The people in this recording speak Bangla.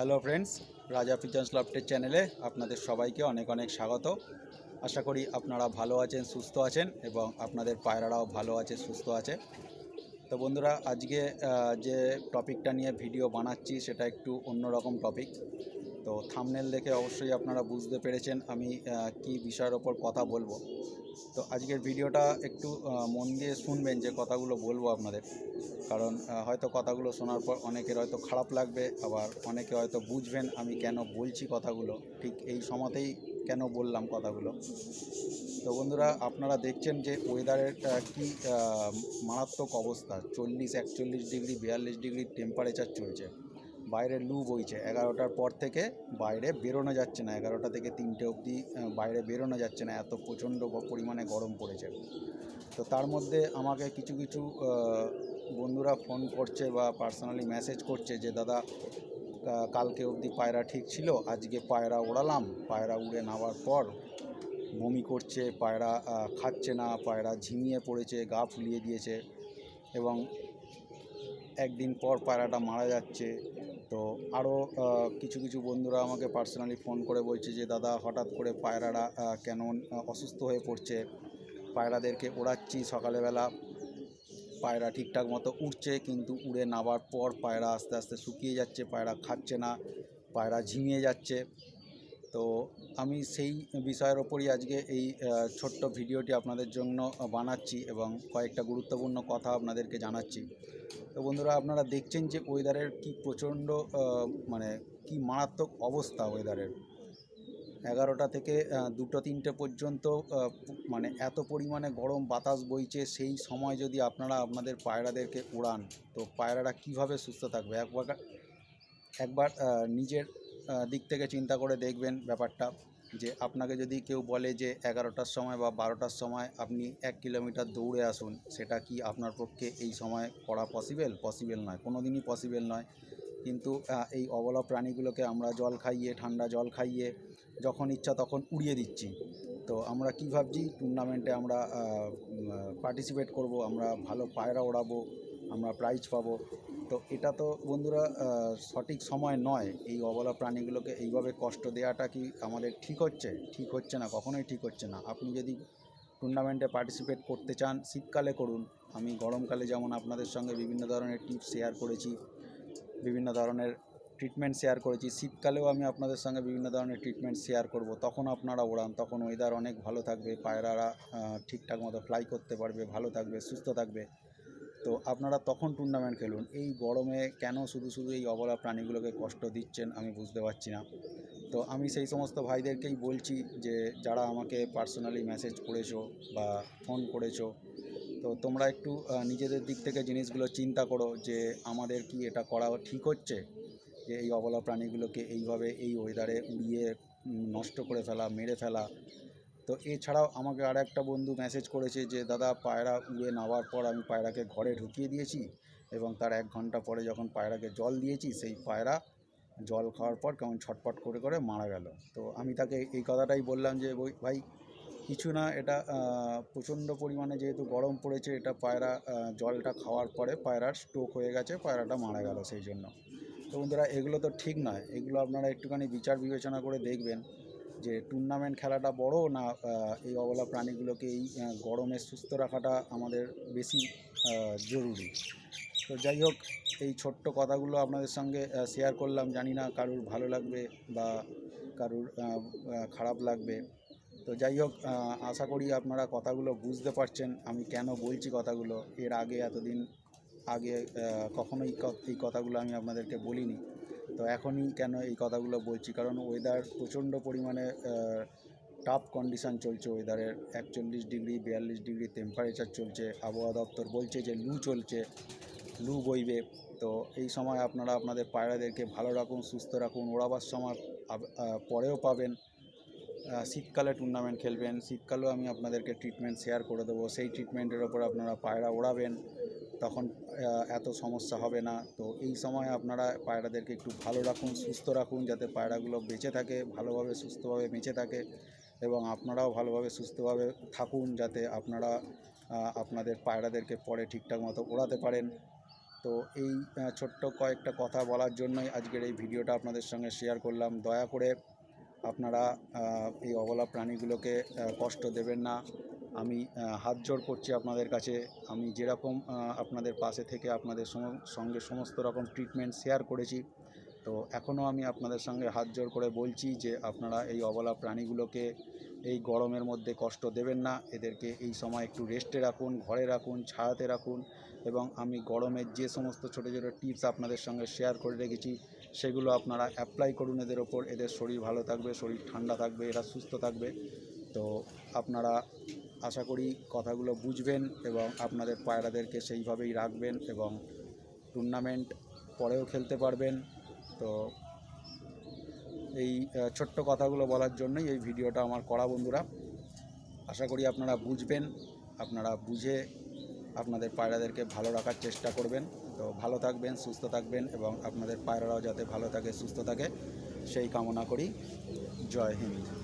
হ্যালো ফ্রেন্ডস, রাজা পিজন্স লফটের চ্যানেলে আপনাদের সবাইকে অনেক অনেক স্বাগত। আশা করি আপনারা ভালো আছেন, সুস্থ আছেন এবং আপনাদের পায়রারাও ভালো আছে, সুস্থ আছে। তো বন্ধুরা, আজকে যে টপিকটা নিয়ে ভিডিও বানাচ্ছি সেটা একটু অন্যরকম টপিক। তো থামনেল দেখে অবশ্যই আপনারা বুঝতে পেরেছেন আমি কি বিষয়ের ওপর কথা বলব। তো আজকের ভিডিওটা একটু মন দিয়ে শুনবেন যে কথাগুলো বলব আপনাদের। কারণ হয়তো কথাগুলো শোনার পর অনেকের হয়তো খারাপ লাগবে, আবার অনেকে হয়তো বুঝবেন আমি কেন বলছি কথাগুলো। ঠিক এই সময়তেই কেন বললাম কথাগুলো। তো বন্ধুরা, আপনারা দেখছেন যে ওয়েদারের কি মারাত্মক অবস্থা। চল্লিশ, একচল্লিশ ডিগ্রি, বিয়াল্লিশ ডিগ্রি টেম্পারেচার চলছে। বাইরে লু বইছে এগারোটার পর থেকে বাইরে বেরোনো যাচ্ছে না। এগারোটা থেকে তিনটে অবধি বাইরে বেরোনো যাচ্ছে না। এত প্রচণ্ড পরিমাণে গরম পড়েছে। তো তার মধ্যে আমাকে কিছু কিছু বন্ধুরা ফোন করছে বা পার্সোনালি মেসেজ করছে যে, দাদা কালকে অবধি পায়রা ঠিক ছিল? আজকে পায়রা ওড়ালাম। পায়রা উড়ে নামার পর বমি করছে, পায়রা খাচ্ছে না, পায়রা ঝিমিয়ে পড়েছে, গা ফুলিয়ে দিয়েছে এবং একদিন পর পায়রাটা মারা যাচ্ছে। তো আরও কিছু কিছু বন্ধুরা আমাকে পার্সোনালি ফোন করে বলছে যে, দাদা, হঠাৎ করে পায়রারা কেন অসুস্থ হয়ে পড়ছে? পায়রাদেরকে ওড়াচ্ছি সকালবেলা। পায়রা ঠিকঠাক মতো উঠছে কিন্তু উড়ে নামার পর পায়রা আস্তে আস্তে শুকিয়ে যাচ্ছে, পায়রা খাচ্ছে না, পায়রা ঝিমিয়ে যাচ্ছে। তো আমি সেই বিষয়ের ওপরই আজকে এই ছোট্ট ভিডিওটি আপনাদের জন্য বানাচ্ছি এবং কয়েকটা গুরুত্বপূর্ণ কথা আপনাদেরকে জানাচ্ছি। তো বন্ধুরা, আপনারা দেখছেন যে ওয়েদারের কি প্রচণ্ড মানে কি মারাত্মক অবস্থা ওয়েদারের। এগারোটা থেকে দুটো তিনটে পর্যন্ত মানে এত পরিমাণে গরম বাতাস বইছে, সেই সময় যদি আপনারা আপনাদের পায়রাদেরকে উড়ান, তো পায়রারা কীভাবে সুস্থ থাকবে? একবার একবার নিজের দিক থেকে চিন্তা করে দেখবেন ব্যাপারটা যে আপনাকে যদি কেউ বলে যে এগারোটার সময় বা বারোটার সময় আপনি এক কিলোমিটার দৌড়ে আসুন, সেটা কি আপনার পক্ষে এই সময় করা পসিবেল পসিবল নয়। কোনো দিনই পসিবেল নয়। কিন্তু এই অবলা প্রাণীগুলোকে আমরা জল খাইয়ে, ঠান্ডা জল খাইয়ে যখন ইচ্ছা তখন উড়িয়ে দিচ্ছি। তো আমরা কী ভাবছি? টুর্নামেন্টে আমরা পার্টিসিপেট করব, আমরা ভালো পায়রা ওড়াবো, আমরা প্রাইজ পাবো। তো এটা তো বন্ধুরা সঠিক সময় নয়। এই অবলা প্রাণীগুলোকে এইভাবে কষ্ট দেওয়াটা কি আমাদের ঠিক হচ্ছে? ঠিক হচ্ছে না, কখনোই ঠিক হচ্ছে না। আপনি যদি টুর্নামেন্টে পার্টিসিপেট করতে চান, শীতকালে করুন। আমি গরমকালে যেমন আপনাদের সঙ্গে বিভিন্ন ধরনের টিপস শেয়ার করেছি, বিভিন্ন ধরনের ট্রিটমেন্ট শেয়ার করেছি, শীতকালেও আমি আপনাদের সঙ্গে বিভিন্ন ধরনের ট্রিটমেন্ট শেয়ার করব। তখন আপনারা ওড়ান, তখন ওয়েদার অনেক ভালো থাকবে, পায়রারা ঠিকঠাক মতো ফ্লাই করতে পারবে, ভালো থাকবে, সুস্থ থাকবে। তো আপনারা তখন টুর্নামেন্ট খেলুন। এই গরমে কেন শুধু শুধু এই অবলা প্রাণীগুলোকে কষ্ট দিচ্ছেন আমি বুঝতে পারছি না। তো আমি সেই সমস্ত ভাইদেরকেই বলছি যে, যারা আমাকে পার্সোনালি মেসেজ করেছ বা ফোন করেছ, তো তোমরা একটু নিজেদের দিক থেকে জিনিসগুলো চিন্তা করো যে, আমাদের কি এটা করা ঠিক হচ্ছে? যে এই অবলা প্রাণীগুলোকে এইভাবে এই ওয়েদারে উড়িয়ে নষ্ট করে ফেলা, মেরে ফেলা তো এছাড়াও আমাকে আর একটা বন্ধু মেসেজ করেছে যে, দাদা, পায়রা উড়ে নামার পর আমি পায়রাকে ঘরে ঢুকিয়ে দিয়েছি এবং তার এক ঘণ্টা পরে যখন পায়রাকে জল দিয়েছি, সেই পায়রা জল খাওয়ার পর কেমন ছটপট করে করে মারা গেল। তো আমি তাকে এই কথাটাই বললাম যে ভাই, কিছু না, এটা প্রচণ্ড পরিমাণে যেহেতু গরম পড়েছে, এটা পায়রা জলটা খাওয়ার পরে পায়রার স্ট্রোক হয়ে গেছে, পায়রাটা মারা গেল সেই জন্য। তো বন্ধুরা, এগুলো তো ঠিক নয়। এগুলো আপনারা একটুখানি বিচার বিবেচনা করে দেখবেন। যে টুর্নামেন্ট খেলাটা বড় না এই অবলা প্রাণীগুলোকে এই গরমে সুস্থ রাখাটা আমাদের বেশি জরুরি। তো যাই হোক, এই ছোট্ট কথাগুলো আপনাদের সঙ্গে শেয়ার করলাম। জানি না কারুর ভালো লাগবে বা কারুর খারাপ লাগবে। তো যাই হোক আশা করি আপনারা কথাগুলো বুঝতে পারছেন। আমি কেন বলছি কথাগুলো? এর আগে এতদিন আগে কখনোই এই কথাগুলো আমি আপনাদেরকে বলিনি। তো এখনই কেন এই কথাগুলো বলছি? কারণ ওয়েদার প্রচণ্ড পরিমাণে টাফ কন্ডিশান চলছে ওয়েদারের একচল্লিশ ডিগ্রি, বিয়াল্লিশ ডিগ্রি টেম্পারেচার চলছে। আবহাওয়া দপ্তর বলছে যে লু চলছে, লু বইবে। তো এই সময় আপনারা আপনাদের পায়রাদেরকে ভালো রাখুন, সুস্থ রাখুন। ওড়াবার সময় পরেও পাবেন। শীতকালে টুর্নামেন্ট খেলবেন। শীতকালেও আমি আপনাদেরকে ট্রিটমেন্ট শেয়ার করে দেবো। সেই ট্রিটমেন্টের ওপর আপনারা পায়রা ওড়াবেন। তখন এত সমস্যা হবে না। তো এই সময় আপনারা পায়রাদেরকে একটু ভালো রাখুন, সুস্থ রাখুন যাতে পায়রাগুলো বেঁচে থাকে, ভালোভাবে সুস্থভাবে বেঁচে থাকে এবং আপনারাও ভালোভাবে সুস্থভাবে থাকুন যাতে আপনারা আপনাদের পায়রাদেরকে পরে ঠিকঠাক মতো ওড়াতে পারেন। তো এই ছোট্ট কয়েকটা কথা বলার জন্যই আজকের এই ভিডিওটা আপনাদের সঙ্গে শেয়ার করলাম। দয়া করে আপনারা এই অবলা প্রাণীগুলোকে কষ্ট দেবেন না। আমি হাত জোড় করছি আপনাদের কাছে। আমি যেরকম আপনাদের পাশে থেকে আপনাদের সঙ্গে সমস্ত রকম ট্রিটমেন্ট শেয়ার করেছি। তো এখনও আমি আপনাদের সঙ্গে হাত জোড় করে বলছি যে, আপনারা এই অবলা প্রাণীগুলোকে এই গরমের মধ্যে কষ্ট দেবেন না। এদেরকে এই সময় একটু রেস্টে রাখুন, ঘরে রাখুন, ছায়াতে রাখুন। এবং আমি গরমের যে সমস্ত ছোটো ছোটো টিপস আপনাদের সঙ্গে শেয়ার করে রেখেছি সেগুলো আপনারা অ্যাপ্লাই করুন এদের ওপর। এদের শরীর ভালো থাকবে, শরীর ঠান্ডা থাকবে, এরা সুস্থ থাকবে। তো আপনারা আশা করি কথাগুলো বুঝবেন এবং আপনাদের পায়রাদেরকে সেইভাবেই রাখবেন এবং টুর্নামেন্ট পরেও খেলতে পারবেন। তো এই ছোট্ট কথাগুলো বলার জন্যই এই ভিডিওটা আমার করা বন্ধুরা। আশা করি আপনারা বুঝবেন, আপনারা বুঝে আপনাদের পায়রাদেরকে ভালো রাখার চেষ্টা করবেন। তো ভালো থাকবেন, সুস্থ থাকবেন এবং আপনাদের পায়রারাও যাতে ভালো থাকে, সুস্থ থাকে, সেই কামনা করি। জয় হিন্দ।